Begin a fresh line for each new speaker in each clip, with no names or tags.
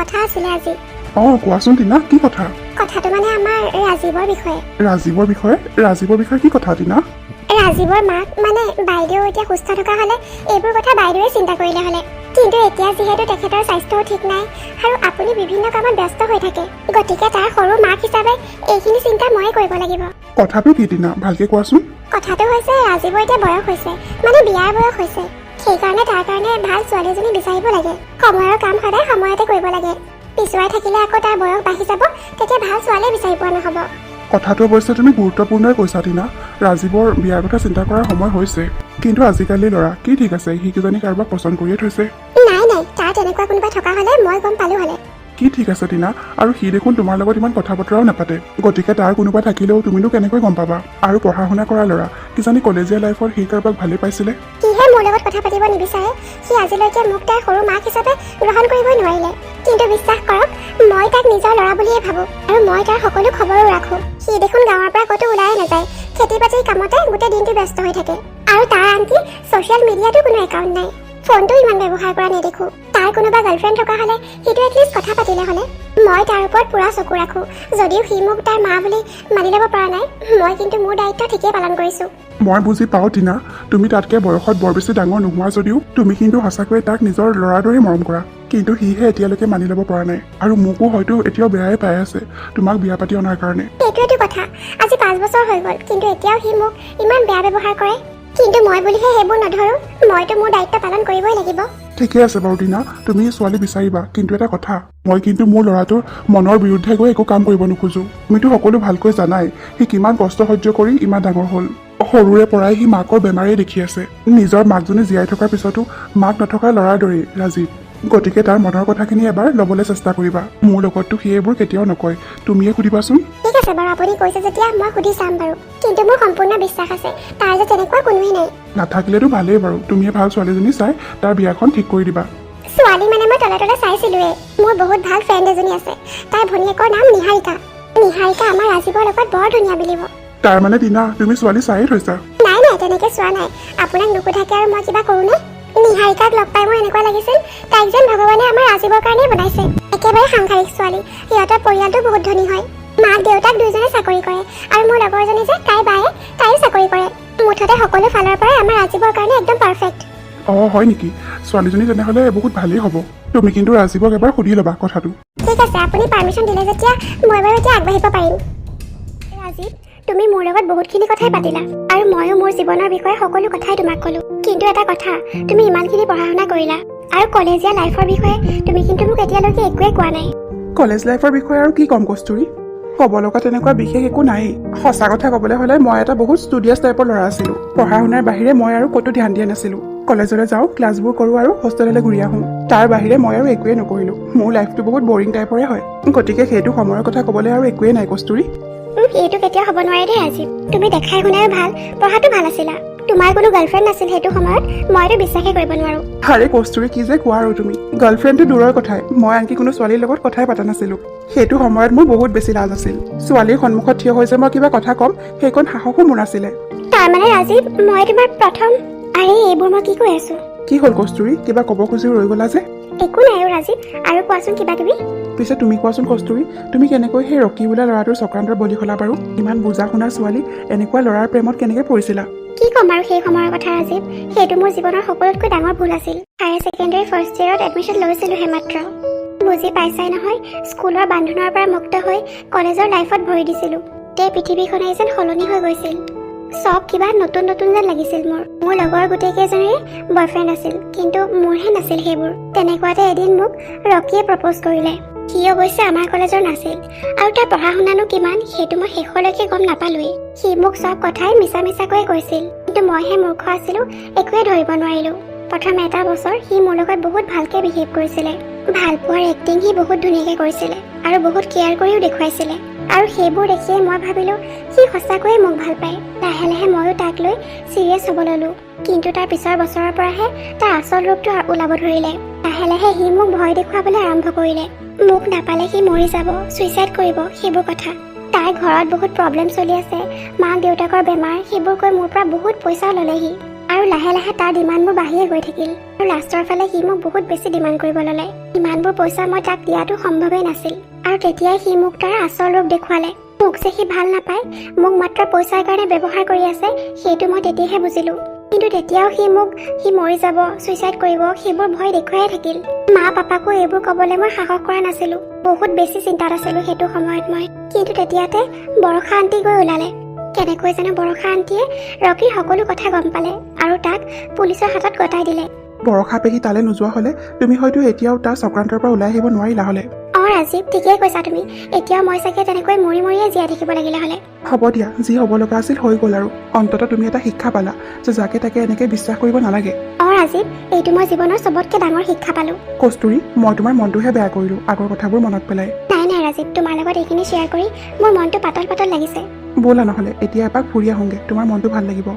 কথা আছিলে আজি।
অঁ কোৱাচোন টিনা কি কথা?
কথাটো মানে আমাৰ ৰাজীৱৰ বিষয়ে।
ৰাজীৱৰ বিষয়ে? ৰাজীৱৰ বিষয়ে কি কথা টিনা?
ৰাজীৱৰ মাক মানে বাইদেউ এতিয়া সুস্থ থকা হ'লে এইবোৰ কথা বাইদেৱে চিন্তা কৰিলে হ'লে। কিন্তু এতিয়া যিহেতু তেখেতৰ স্বাস্থ্যও ঠিক নাই আৰু আপুনি বিভিন্ন কামত ব্যস্ত হৈ থাকে গতিকে তাৰ সৰু মাক হিচাপে এইখিনি চিন্তা ময়ে কৰিব লাগিব।
কথাটো কি টিনা ভালকে কোৱাচোন?
কথাটো হৈছে ৰাজীৱৰ এতিয়া বয়স হৈছে মানে বিয়াৰ বয়স হৈছে। সেইকাৰণে তাৰ কাৰণে ভাল ছোৱালী এজনী বিচাৰিব লাগে। সময়ৰ কাম সদায় সময়তে কৰিব লাগে। পিছুৱাই থাকিলে আকৌ তাৰ বয়স বাঢ়ি যাব তেতিয়া ভাল ছোৱালীয়ে বিচাৰি পোৱা নহ'ব।
কথাটো অৱশ্যে তুমি গুৰুত্বপূৰ্ণই কৈছা টিনা। ৰাজীৱৰ বিয়াৰ কথা চিন্তা কৰাৰ সময় হৈছে। কিন্তু আজিকালি ল'ৰা কি ঠিক আছে? সি কিজানি কাৰোবাক পচন্দ কৰিয়ে থৈছে।
নাই নাই। তাৰ তেনেকুৱা কোনোবা থকা হ'লে মই গম পালো হ'লে।
কি ঠিক আছে টিনা? আৰু সি দেখোন তোমাৰ লগত ইমান কথা বতৰাও নাপাতে। গতিকে তাৰ কোনোবা থাকিলেও তুমিনো কেনেকৈ গম পাবা? আৰু পঢ়া শুনা কৰা ল'ৰা কিজানি কলেজীয়া লাইফত সি কাৰোবাক ভালেই পাইছিলে?
সিহে মোৰ লগত কথা পাতিব নিবিচাৰে? সি আজিলৈকে মোক তাৰ সৰু মাক হিচাপে গ্ৰহণ কৰিবই নোৱাৰিলে। কিন্তু বিশ্বাস কৰক মই তাক নিজৰ ল'ৰা বুলিয়ে ভাবোঁ আৰু মই তাৰ সকলো খবৰো ৰাখোঁ। সি দেখোন গাঁৱৰ পৰা ক'তো ওলাই নাযায়। খেতি বাতিৰ কামতে গোটেই দিনটো ব্যস্ত হৈ থাকে। আৰু তাৰ আনকি ছ'চিয়েল মিডিয়াতো কোনো একাউণ্ট নাই। ফোনটো ইমান ব্যৱহাৰ কৰা নেদেখোঁ। তাৰ কোনোবা গাৰ্লফ্ৰেণ্ড থকা হ'লে সিটো এটলিষ্ট কথা পাতিলে হ'লে। মই তাৰ ওপৰত পূৰা চকু ৰাখোঁ। যদিও সি মোক তাৰ মা বুলি মানি ল'ব পৰা নাই মই কিন্তু মোৰ দায়িত্ব ঠিকেই পালন কৰিছোঁ।
মই বুজি পাওঁ টিনা। তুমি তাতকৈ বয়সত বৰ বেছি ডাঙৰ নোহোৱা যদিও তুমি কিন্তু সঁচাকৈয়ে তাক নিজৰ ল'ৰাৰ দৰেই মৰম কৰা। কিন্তু সিহে এতিয়ালৈকে মানি ল'ব পৰা নাই। আৰু মোকো হয়তো এতিয়াও বেয়াই পাই আছে তোমাক বিয়া পাতি অনাৰ কাৰণে।
সেইটোৱেতো কথা। আজি পাঁচ বছৰ হৈ গ'ল কিন্তু এতিয়াও সি মোক ইমান বেয়া ব্যৱহাৰ কৰে। কিন্তু মই বুলিহে সেইবোৰ নধৰোঁ। মইতো মোৰ দায়িত্ব পালন কৰিবই লাগিব।
ঠিকে আছে বাৰু টিনা তুমি ছোৱালী বিচাৰিবা কিন্তু এটা কথা মই কিন্তু মোৰ ল'ৰাটোৰ মনৰ বিৰুদ্ধে গৈ একো কাম কৰিব নোখোজো। তুমিতো সকলো ভালকৈ জানাই সি কিমান কষ্ট সহ্য কৰি ইমান ডাঙৰ হ'ল। সৰুৰে পৰাই সি মাকৰ বেমাৰেই দেখি আছে। নিজৰ মাকজনী জীয়াই থকাৰ পিছতো মাক নথকা ল'ৰাৰ দৰেই ৰাজীৱ। গতিকে তাৰ মনৰ কথাখিনি এবাৰ ল'বলৈ চেষ্টা কৰিবা। মোৰ লগততো সি এইবোৰ কেতিয়াও নকয়। তুমিয়ে সুধিবাচোন।
ঠিক আছে বাৰু আপুনি কৈছে যেতিয়া মই সুধি চাম বাৰু। কিন্তু মোৰ সম্পূৰ্ণ বিশ্বাস আছে। তাৰ যে তেনেকুৱা কোনোৱেই নাই।
নাথাকিলেতো ভালেই বাৰু। তুমিয়ে ভাল ছোৱালীজনী চাই তাৰ বিয়াখন ঠিক কৰি দিবা।
ছোৱালী মানে মই তলে তলে চাইছিলোৱে মোৰ বহুত ভাল ফ্ৰেণ্ড এজনী আছে। তাইৰ ভনীয়েকৰ নাম নিহাৰিকা। নিহাৰিকা আমাৰ ৰাজীৱৰ লগত বৰ ধুনীয়া বুলিব।
তাৰ মানে টিনা তুমি ছোৱালী চায়ে থৈছা।
নাই নাই তেনেকে চোৱা নাই। আপোনাক নুসুধাকে আৰু মই কিবা কৰোঁনে নিহাৰিকাক লগ পাই মোৰ এনেকুৱা লাগিছিল তাইক যেন ভগৱানে আমাৰ ৰাজীৱৰ কাৰণেই বনাইছে। একেবাৰে সাংসাৰিক ছোৱালী সিহঁতৰ পৰিয়ালটো বহুত ধনী হয়। মাক দেউতাক দুয়োজনে চাকৰি কৰে আৰু মোৰ লগৰজনী যে তাইৰ বায়ে তাইও চাকৰি কৰে। মুঠতে সকলো ফালৰ পৰাই আমাৰ ৰাজীৱৰ কাৰণে একদম পাৰফেক্ট
অঁ হয় নেকি? ছোৱালীজনী তেনেহ'লে বহুত ভালেই হ'ব। তুমি কিন্তু ৰাজীৱক এবাৰ সুধি ল'বা কথাটো।
ঠিক আছে আপুনি পাৰ্মিশ্যন দিলে যেতিয়া মই বাৰু এতিয়া আগবাঢ়িব পাৰিম। ৰাজীৱ তুমি মোৰ লগত বহুতখিনি কথাই পাতিলা আৰু ময়ো মোৰ জীৱনৰ বিষয়ে সকলো কথাই তোমাক ক'লো। কিন্তু এটা কথা তুমি ইমানখিনি পঢ়া শুনা কৰিলা আৰু কলেজীয়া লাইফৰ বিষয়ে তুমি কিন্তু মোক এতিয়ালৈকে একোৱে কোৱা নাই।
কলেজ লাইফৰ বিষয়ে আৰু কি ক'ম কস্তুৰী? ক'ব লগা তেনেকুৱা বিশেষ একো নায়েই। সঁচা কথা ক'বলৈ হ'লে মই এটা বহুত ষ্টুডিয়াছ টাইপৰ ল'ৰা আছিলোঁ। পঢ়া শুনাৰ বাহিৰে মই আৰু ক'তো ধ্যান দিয়া নাছিলোঁ। কলেজলৈ যাওঁ ক্লাছবোৰ কৰোঁ আৰু হোষ্টেললৈ ঘূৰি আহোঁ। তাৰ বাহিৰে মই আৰু একোৱেই নকৰিলোঁ। মোৰ লাইফটো বহুত বৰিং টাইপৰে হয়। গতিকে সেইটো সময়ৰ কথা ক'বলৈ আৰু একোৱেই নাই কস্তুৰী।
উম, এইটো কেতিয়াও হ'ব নোৱাৰে দেই ৰাজীৱ তুমি দেখাই শুনাই ভাল পঢ়াটো ভাল আছিলা। তোমাৰ কোনো গাৰ্লফ্ৰেণ্ড নাছিল সেইটো সময়ত মইতো বিশ্বাসেই কৰিব নোৱাৰোঁ।
আৰে কস্তুৰী কি যে কোৱা আৰু তুমি? গাৰ্লফ্ৰেণ্ডটো দূৰৰ কথাই মই আনকি কোনো ছোৱালীৰ লগত কথাই পতা নাছিলোঁ। সেইটো সময়ত মোৰ বহুত বেছি লাজ আছিল। ছোৱালীৰ সন্মুখত থিয় হৈ যে মই কিবা কথা ক'ম সেইকণ সাহসো মোৰ নাছিলে।
তাৰমানে ৰাজীৱ মই তোমাৰ প্ৰথম আৰে এইবোৰ মই কি কৈ আছোঁ?
কি হ'ল কস্তুৰী? কিবা ক'ব খুজি ৰৈ গ'লা যে?
একো নাই অ' ৰাজীৱ। আৰু কোৱাচোন কিবা কিবি
পিছে তুমি কোৱাচোন কস্তুৰী তুমি কেনেকৈ সেই ৰকি বোলা ল'ৰাটোৰ চক্ৰান্তৰ বলি হ'লা বাৰু? ইমান বুজা শুনা ছোৱালী এনেকুৱা ল'ৰাৰ প্ৰেমত কেনেকৈ পৰিছিলা?
কি ক'ম আৰু সেই সময়ৰ কথা ৰাজীৱ। সেইটো মোৰ জীৱনৰ সকলোতকৈ ডাঙৰ ভুল আছিল। হায়াৰ ছেকেণ্ডেৰী ফাৰ্ষ্ট ইয়েৰত এডমিশ্যন লৈছিলোঁহে মাত্ৰ। বুজি পাইছাই নহয় স্কুলৰ বান্ধোনৰ পৰা মুক্ত হৈ কলেজৰ লাইফত ভৰি দিছিলোঁ। গোটেই পৃথিৱীখনেই যেন সলনি হৈ গৈছিল। চব কিবা নতুন নতুন যেন লাগিছিল মোৰ। মোৰ লগৰ গোটেইকেইজনীৰে বয়ফ্ৰেণ্ড আছিল কিন্তু মোৰহে নাছিল সেইবোৰ। তেনেকুৱাতে এদিন মোক ৰকিয়ে প্ৰপ'জ কৰিলে। সি অৱশ্যে আমাৰ কলেজৰ নাছিল আৰু তাৰ পঢ়া শুনানো কিমান সেইটো মই শেষলৈকে গম নাপালোৱেই। সি মোক চব কথাই মিছা মিছাকৈয়ে কৈছিল কিন্তু মইহে মূৰ্খ আছিলোঁ একোৱে ধৰিব নোৱাৰিলোঁ। প্ৰথম এটা বছৰ সি মোৰ লগত বহুত ভালকৈ বিহেভ কৰিছিলে। ভাল পোৱাৰ এক্টিং সি বহুত ধুনীয়াকৈ কৰিছিলে আৰু বহুত কেয়াৰ কৰিও দেখুৱাইছিলে। আৰু সেইবোৰ দেখিয়ে মই ভাবিলোঁ সি সঁচাকৈয়ে মোক ভাল পায়। লাহে লাহে ময়ো তাক লৈ চিৰিয়াছ হ'ব ল'লোঁ। কিন্তু তাৰ পিছৰ বছৰৰ পৰাহে তাৰ আচল ৰূপটো ওলাব ধৰিলে। লাহে লাহে সি মোক ভয় দেখুৱাবলৈ আৰম্ভ কৰিলে। মোক নাপালে সি মৰি যাব ছুইচাইড কৰিব সেইবোৰ কথা। তাৰ ঘৰত বহুত প্ৰব্লেম চলি আছে। মাক দেউতাকৰ বেমাৰ সেইবোৰ কৈ মোৰ পৰা বহুত পইচাও ল'লে সি আৰু লাহে লাহে তাৰ ডিমাণ্ডবোৰ বাঢ়িয়ে গৈ থাকিল। আৰু লাষ্টৰ ফালে সি মোক বহুত বেছি ডিমাণ্ড কৰিব ল'লে। ইমানবোৰ পইচা মই তাক দিয়াটো সম্ভৱেই নাছিল। আৰু তেতিয়াই সি মোক তাৰ আচল ৰূপ দেখুৱালে। মোক যে সি ভাল নাপায় মোক মাত্ৰ পইচাৰ কাৰণে ব্যৱহাৰ কৰি আছে সেইটো মই তেতিয়াহে বুজিলো। কিন্তু তেতিয়াও সি মোক সি মৰি যাব ছুইচাইড কৰিব সেইবোৰ ভয় দেখুৱাই থাকিল। মা পাপাকো এইবোৰ ক'বলৈ মই সাহস কৰা নাছিলো। বহুত বেছি চিন্তাত আছিলো সেইটো সময়ত মই। কিন্তু তেতিয়াতে বৰষা আণ্টি গৈ ওলালে। কেনেকৈ জানো বৰষা আণ্টিয়ে ৰকিৰ সকলো কথা গম পালে আৰু তাক পুলিচৰ হাতত গতাই দিলে।
বৰষা পেহী তালৈ নোযোৱা হ'লে তুমি হয়তো এতিয়াও তাৰ চক্ৰান্তৰ পৰা ওলাই আহিব নোৱাৰিলা হ'লে।
অঁ ৰাজীৱ ঠিকেই কৈছা তুমি। এতিয়াও মই চাগে তেনেকৈ মৰি মৰিয়ে জীয়াই থাকিব লাগিলে হ'লে।
হ'ব দিয়া যি হ'ব লগা আছিল হৈ গ'ল আৰু। অন্ততঃ তুমি এটা শিক্ষা পালা যে যাকে তাকে এনেকৈ বিশ্বাস কৰিব নালাগে।
অঁ ৰাজীৱ এইটো মই জীৱনৰ চবতকৈ ডাঙৰ শিক্ষা পালোঁ।
কস্তুৰী মই তোমাৰ মনটোহে বেয়া কৰিলোঁ আগৰ কথাবোৰ মনত পেলাই।
নাই নাই ৰাজীৱ তোমাৰ লগত এইখিনি শ্বেয়াৰ কৰি মোৰ মনটো পাতল পাতল লাগিছে।
ব'লা নহ'লে এতিয়া এপাক ফুৰি আহোঁগৈ তোমাৰ মনটো ভাল লাগিব।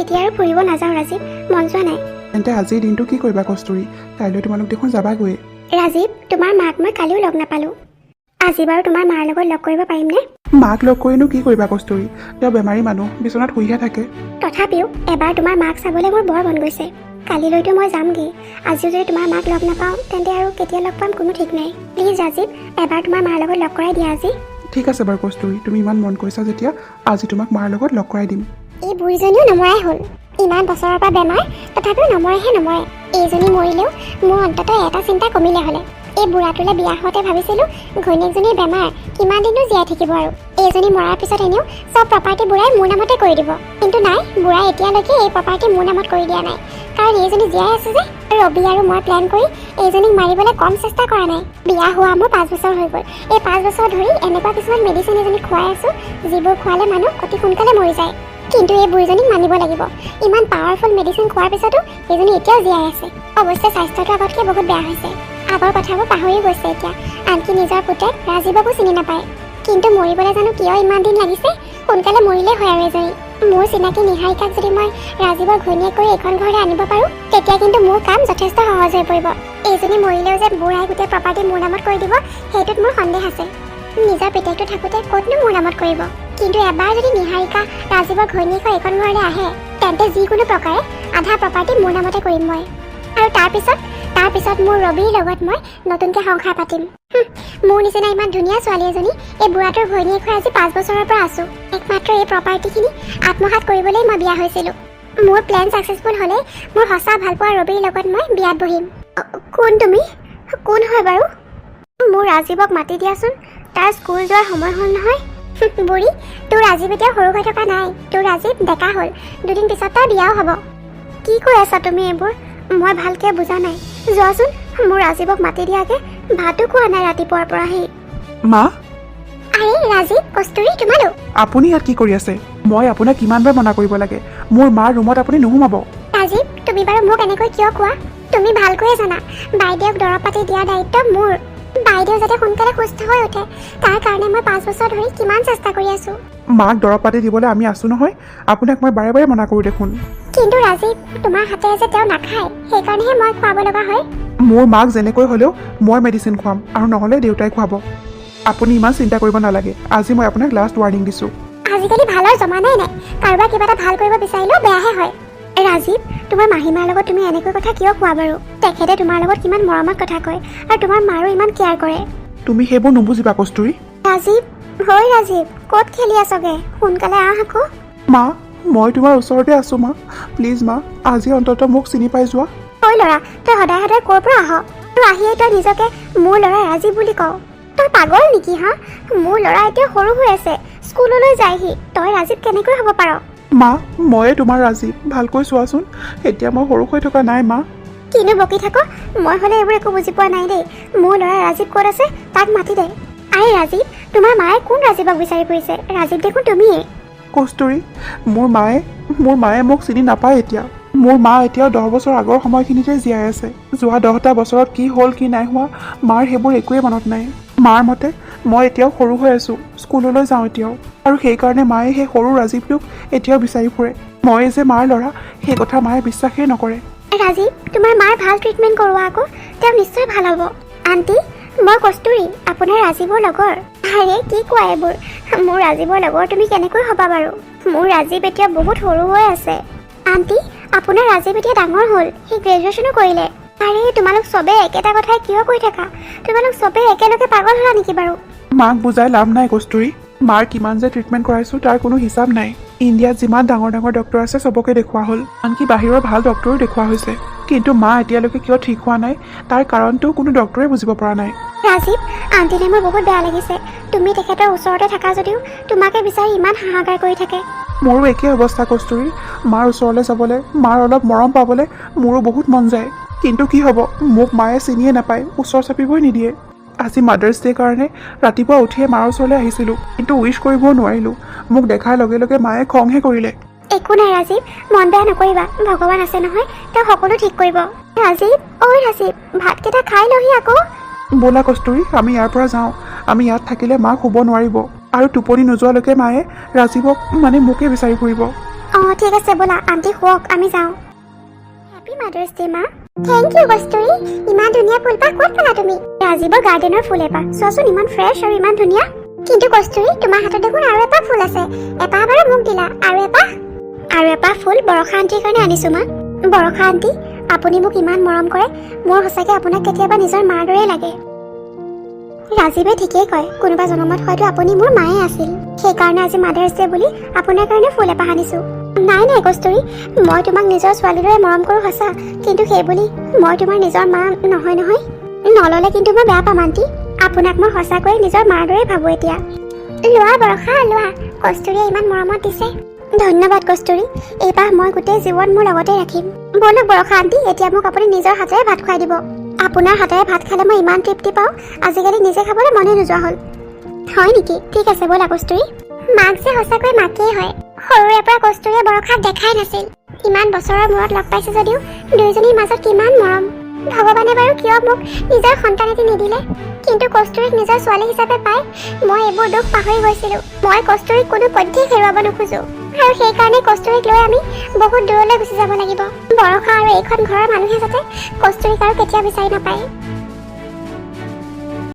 এতিয়া আৰু ফুৰিব নাযাওঁ ৰাজীৱ মন যোৱা নাই।
তেন্তে আজিৰ দিনটো কি কৰিবা কস্তুৰী? কাইলৈ তোমালোক দেখোন যাবাগৈয়ে
ৰাজীৱ তোমাৰ মাক মই কালিও লগ নাপালোঁ। আজি বাৰু তোমাৰ মাৰ লগত লগ কৰিব পাৰিমনে
মাক লগ কৰিনো কি কৰিবা কস্তুৰী? তেওঁ বেমাৰী মানুহ বিচনাত শুইহে থাকে।
তথাপিও এবাৰ তোমাৰ মাক চাবলৈ মোৰ বৰ মন গৈছে। কালিলৈতো মই যামগৈ। আজিও যদি তোমাৰ মাক লগ নাপাওঁ তেন্তে আৰু কেতিয়া লগ পাম কোনো ঠিক নাই। প্লিজ ৰাজীৱ এবাৰ তোমাৰ মাৰ লগত লগ কৰাই দিয়া আজি।
ঠিক আছে বাৰু কস্তুৰী। তুমি ইমান মন কৰিছা যেতিয়া আজি তোমাক মাৰ লগত লগ কৰাই দিম।
এই বুঢ়ীজনীও নমৰাই হ'ল। ইমান বছৰৰ পৰা বেমাৰ তথাপিও নমৰেহে নমৰে। এইজনী মৰিলেও মোৰ অন্ততঃ এটা চিন্তা কমিলে হ'লে। এই বুঢ়াটোলৈ বিয়া হওঁতে ভাবিছিলোঁ ঘৈণীয়েকজনীৰ বেমাৰ কিমান দিনো জীয়াই থাকিব আৰু। এইজনী মৰাৰ পিছত এনেও চব প্ৰপাৰ্টি বুঢ়াই মোৰ নামতে কৰি দিব। কিন্তু নাই বুঢ়াই এতিয়ালৈকে এই প্ৰপাৰ্টি মোৰ নামত কৰি দিয়া নাই। কাৰণ এইজনী জীয়াই আছে যে। ৰবি আৰু মই প্লেন কৰি এইজনীক মাৰিবলৈ কম চেষ্টা কৰা নাই। বিয়া হোৱা মোৰ পাঁচ বছৰ হৈ গ'ল। এই পাঁচ বছৰ ধৰি এনেকুৱা কিছুমান মেডিচিন এজনী খুৱাই আছোঁ যিবোৰ খোৱালে মানুহ অতি সোনকালে মৰি যায়। কিন্তু এই বুঢ়ীজনীক মানিব লাগিব। ইমান পাৱাৰফুল মেডিচিন খোৱাৰ পিছতো এইজনী এতিয়াও জীয়াই আছে। অৱশ্যে স্বাস্থ্যটো আগতকৈ বহুত বেয়া হৈছে। আগৰ কথাবোৰ পাহৰি গৈছে এতিয়া। আনকি নিজৰ পুতেক ৰাজীৱকো চিনি নাপায়। কিন্তু মৰিবলৈ জানো কিয় ইমান দিন লাগিছে? সোনকালে মৰিলেই হয় আৰু এজনী। মোৰ চিনাকি নিহাৰিকাক যদি মই ৰাজীৱৰ কৰি এইখন ঘৰলৈ আনিব পাৰোঁ তেতিয়া কিন্তু মোৰ কাম যথেষ্ট সহজ হৈ পৰিব। এইজনী মৰিলেও যে বুঢ়াই গোটেই প্ৰপাৰ্টি মোৰ নামত কৰি দিব সেইটোত মোৰ সন্দেহ আছে। নিজৰ পিতেকটো থাকোঁতে ক'তনো মোৰ নামত কৰিব? কিন্তু এবাৰ যদি নিহাৰিকা ৰাজীৱৰ ঘৈণীয়েকৰ এইখন ঘৰলৈ আহে তেন্তে যিকোনো প্ৰকাৰে আধা প্ৰপাৰ্টি মোৰ নামতে কৰিম মই। আৰু তাৰপিছত তাৰপিছত মোৰ ৰবিৰ লগত মই নতুনকৈ সংসাৰ পাতিম। মোৰ নিচিনা ইমান ধুনীয়া ছোৱালী এজনী এই বুঢ়াটোৰ ঘৈণীয়েক হৈ আজি পাঁচ বছৰৰ পৰা আছোঁ। একমাত্ৰ এই প্ৰপাৰ্টিখিনি আত্মসাত কৰিবলৈ মই বিয়া হৈছিলোঁ। মোৰ প্লেন ছাকচেছফুল হ'লে মোৰ সঁচা ভালপোৱা ৰবিৰ লগত মই বিয়াত বহিম। কোন তুমি? কোন হয় বাৰু? মোৰ ৰাজীৱক মাতি দিয়াচোন। তাৰ স্কুল যোৱাৰ সময় হ'ল নহয়? বুঢ়ী তোৰ ৰাজীৱ এতিয়া সৰু হৈ থকা নাই। তোৰ ৰাজীৱ ডেকা হ'ল। দুদিন পিছত তাৰ বিয়াও হ'ব। কি কৈ আছা তুমি এইবোৰ? মই ভালকৈ বুজা নাই। যোৱাচোন মোৰ ৰাজীৱক মাতি দিয়াকৈ ভাতো খোৱা নাই ৰাতিপুৱাৰ পৰা সি
মা?
আৰে ৰাজীৱ কস্তুৰী তোমালোক?
আপুনি ইয়াত কি কৰি আছে? মই আপোনাক কিমানবাৰ মনা কৰিব লাগে? মোৰ মাৰ ৰুমত আপুনি নোসোমাব।
ৰাজীৱ তুমি বাৰু মোক এনেকৈ কিয় কোৱা? তুমি ভালকৈয়ে জানা। বাইদেউক দৰৱ পাতি দিয়াৰ দায়িত্ব মোৰ। বাইদেউ যাতে সোনকালে সুস্থ হৈ উঠে তাৰ কাৰণে মই পাঁচ বছৰ ধৰি কিমান চেষ্টা কৰি আছোঁ।
মাক দৰৱ পাতি দিবলৈ আমি আছোঁ নহয় আপোনাক মই বাৰে বাৰে মনা কৰোঁ দেখোন।
কিন্তু ৰাজীৱ তোমাৰ হাতেৰে যে তেওঁ নাখায় সেইকাৰণেহে মই খুৱাব লগা হয়।
মোৰ মাক যেনেকৈ হ'লেও মই মেডিচিন খুৱাম আৰু নহ'লে দেউতাই খুৱাব। আপুনি ইমান চিন্তা কৰিব নালাগে আজি মই আপোনাক লাষ্ট ৱাৰ্ণিং দিছোঁ।
আজিকালি ভালৰ জমানাই নাই কাৰোবাক কিবা এটা ভালো কৰিব বিচাৰিলেও বেয়াহে হয়। ৰাজীৱ তোমাৰ মাহীমাৰ লগত তুমি এনেকৈ কথা কিয় কোৱা বাৰু? তেখেতে তোমাৰ লগত কিমান মৰমত কথা কয় আৰু তোমাৰ মাৰো ইমান কেয়াৰ কৰে।
তুমি সেইবোৰ নুবুজিবা কস্তুৰী।
ৰাজীৱ হয় ৰাজীৱ ক'ত খেলি আছগে? সোনকালে আহ আকৌ।
মা মই তোমাৰ ওচৰতে আছোঁ মা। প্লিজ মা আজি অন্ততঃ মোক চিনি পাই যোৱা।
ঐ ল'ৰা তই সদায় সদায় ক'ৰ পৰা আহ? আৰু আহিয়ে তই নিজকে মোৰ ল'ৰা ৰাজীৱ বুলি কওঁ। তই পাগল নেকি হা? মোৰ ল'ৰা এতিয়া সৰু হৈ আছে স্কুললৈ যায়হি। তই ৰাজীৱ কেনেকৈ হ'ব পাৰ?
মা ময়ে তোমাৰ ৰাজীৱ ভালকৈ চোৱাচোন। এতিয়া মই সৰু হৈ থকা নাই মা।
কিনো বকি থাক মই হ'লে এইবোৰ একো বুজি পোৱা নাই দেই। মোৰ ল'ৰা ৰাজীৱ ক'ত আছে তাক মাতি দে। আৰে ৰাজীৱ তোমাৰ মায়ে কোন ৰাজীৱক বিচাৰি ফুৰিছে? ৰাজীৱ দেখোন তুমিয়ে
কস্তুৰী মোৰ মায়ে মোৰ মায়ে মোক চিনি নাপায় এতিয়া। মোৰ মা এতিয়াও দহ বছৰ আগৰ সময়খিনিতে জীয়াই আছে। যোৱা দহটা বছৰত কি হ'ল কি নাই হোৱা মাৰ সেইবোৰ একোৱেই মনত নাই। মাৰ মতে মই এতিয়াও সৰু হৈ আছোঁ। স্কুললৈ যাওঁ এতিয়াও। আৰু সেইকাৰণে মায়ে সেই সৰু ৰাজীৱটোক এতিয়াও বিচাৰি ফুৰে। মই যে মাৰ ল'ৰা সেই কথা মায়ে বিশ্বাসেই নকৰে।
ৰাজীৱ তোমাৰ মাৰ ভাল ট্ৰিটমেণ্ট কৰোৱা আকৌ তেওঁ নিশ্চয় ভাল হ'ব। আণ্টি মই কস্তুৰী আপোনাৰ ৰাজীৱৰ লগৰ। আৰে কি কোৱা এইবোৰ? মোৰ ৰাজীৱৰ লগৰ তুমি কেনেকৈ হ'বা বাৰু? মোৰ ৰাজীৱ এতিয়া বহুত সৰু হৈ আছে। আণ্টি আপোনাৰ ৰাজীৱ এতিয়া ডাঙৰ হ'ল সি গ্ৰেজুৱেশ্যনো কৰিলে। আৰে তোমালোক চবেই একেটা কথাই কিয় কৈ থাকা? তোমালোক চবেই একেলগে পাগল হ'লা নেকি বাৰু?
মাক বুজাই লাভ নাই কস্তুৰী। মাৰ কিমান যে ট্ৰিটমেণ্ট কৰাইছোঁ তাৰ কোনো হিচাপ নাই। ইণ্ডিয়াত যিমান ডাঙৰ ডাঙৰ ডক্টৰ আছে চবকে দেখুওৱা হ'ল। আনকি বাহিৰৰ ভাল ডক্টৰো দেখুওৱা হৈছে। কিন্তু মা এতিয়ালৈকে কিয় ঠিক হোৱা নাই তাৰ কাৰণটো কোনো ডক্টৰে বুজিব পৰা নাই।
ৰাজীৱ আণ্টিলে মোৰ বহুত বেয়া লাগিছে। তুমি তেখেতৰ ওচৰতে থাকা যদিও তোমাকে বিচাৰি ইমান হাহাকাৰ কৰি থাকে।
মোৰো একেই অৱস্থা কস্তুৰী। মাৰ ওচৰলৈ যাবলৈ মাৰ অলপ মৰম পাবলৈ মোৰো বহুত মন যায়। কিন্তু কি হ'ব মোক মায়ে চিনিয়ে নাপায় ওচৰ চাপিবই নিদিয়ে। আজি মাদাৰ্ছ ডে' কাৰণে ৰাতিপুৱা উঠিয়ে মাৰ ওচৰলৈ আহিছিলোঁ কিন্তু উইচ কৰিবও নোৱাৰিলোঁ। মোক দেখাৰ লগে লগে মায়ে খংহে কৰিলে।
একো নাই ৰাজীৱ মন বেয়া নকৰিবা ভগৱান আছে নহয় তেওঁ সকলো ঠিক কৰিব। ৰাজীৱ ঐ ৰাজীৱ ভাতকেইটা খাই লহি আকৌ।
ব'লা কস্তুৰী আমি ইয়াৰ পৰা যাওঁ। আমি ইয়াত থাকিলে মাক শুব নোৱাৰিব আৰু টোপনি নোযোৱালৈকে মায়ে ৰাজীৱক মানে মোকে বিচাৰি ফুৰিব।
অঁ ঠিক আছে ব'লা আণ্টি শুৱক আমি যাওঁ। হেপী মাদাৰ্ছ ডে মা। থেংক ইউ কস্তুৰী ইমান ধুনীয়া ফুলপাহ ক'ত পালা তুমি ৰাজীৱৰ গাৰ্ডেনৰ ফুল এপাহ চোৱাচোন ইমান ফ্ৰেছ আৰু ইমান ধুনীয়া কিন্তু কস্তুৰী তোমাৰ হাতত দেখোন আৰু এপাহ ফুল আছে এপাহ বাৰু মোক দিলা আৰু এপাহ আৰু এপাহ ফুল বৰষা আণ্টিৰ কাৰণে আনিছোঁ মা বৰষা আণ্টি আপুনি মোক ইমান মৰম কৰে মোৰ সঁচাকৈ আপোনাক কেতিয়াবা নিজৰ মাৰ দৰেই লাগে ৰাজীৱে ঠিকেই কয় কোনোবা জনমত হয়তো আপুনি মোৰ মায়ে আছিল সেইকাৰণে আজি মাদাৰ্ছ ডে বুলি আপোনাৰ কাৰণে ফুল এপাহ আনিছোঁ নাই নাই কস্তুৰী মই তোমাক নিজৰ ছোৱালীৰ দৰে মৰম কৰোঁ সঁচা কিন্তু সেই বুলি মই তোমাৰ নিজৰ মা নহয় নহয়। নল'লে কিন্তু মই বেয়া পাম আণ্টি। আপোনাক মই সঁচাকৈয়ে নিজৰ মাৰ দৰে ভাবোঁ এতিয়া। লোৱা বৰষা লোৱা। কস্তুৰীয়ে ইমান মৰমত দিছে। ধন্যবাদ কস্তুৰী। এইবাৰ মই গোটেই জীৱন মোৰ লগতে ৰাখিম। ব'লক বৰষা আণ্টি এতিয়া মোক আপুনি নিজৰ হাতেৰে ভাত খুৱাই দিব। আপোনাৰ হাতেৰে ভাত খালে মই ইমান তৃপ্তি পাওঁ। আজিকালি নিজে খাবলৈ মনে নোযোৱা হ'ল। হয় নেকি? ঠিক আছে ব'লা কস্তুৰী। মাক যে সঁচাকৈ মাকেই হয়। সৰুৰে পৰা কস্তুৰীয়ে বৰষাক দেখাই নাছিল। ইমান বছৰৰ মূৰত লগ পাইছে যদিও দুয়োজনীৰ মাজত কিমান মৰম। ভগৱানে বাৰু কিয় মোক নিজৰ সন্তান এটি নিদিলে? কিন্তু কস্তুৰীক নিজৰ ছোৱালী হিচাপে পাই মই এইবোৰ দুখ পাহৰি গৈছিলোঁ। মই কস্তুৰীক কোনো পধ্যেই হেৰুৱাব নোখোজো। আৰু সেইকাৰণে কস্তুৰীক লৈ আমি বহুত দূৰলৈ গুচি যাব লাগিব। বৰষা আৰু এইখন ঘৰৰ মানুহে যাতে কস্তুৰীক আৰু কেতিয়া বিচাৰি নাপায়।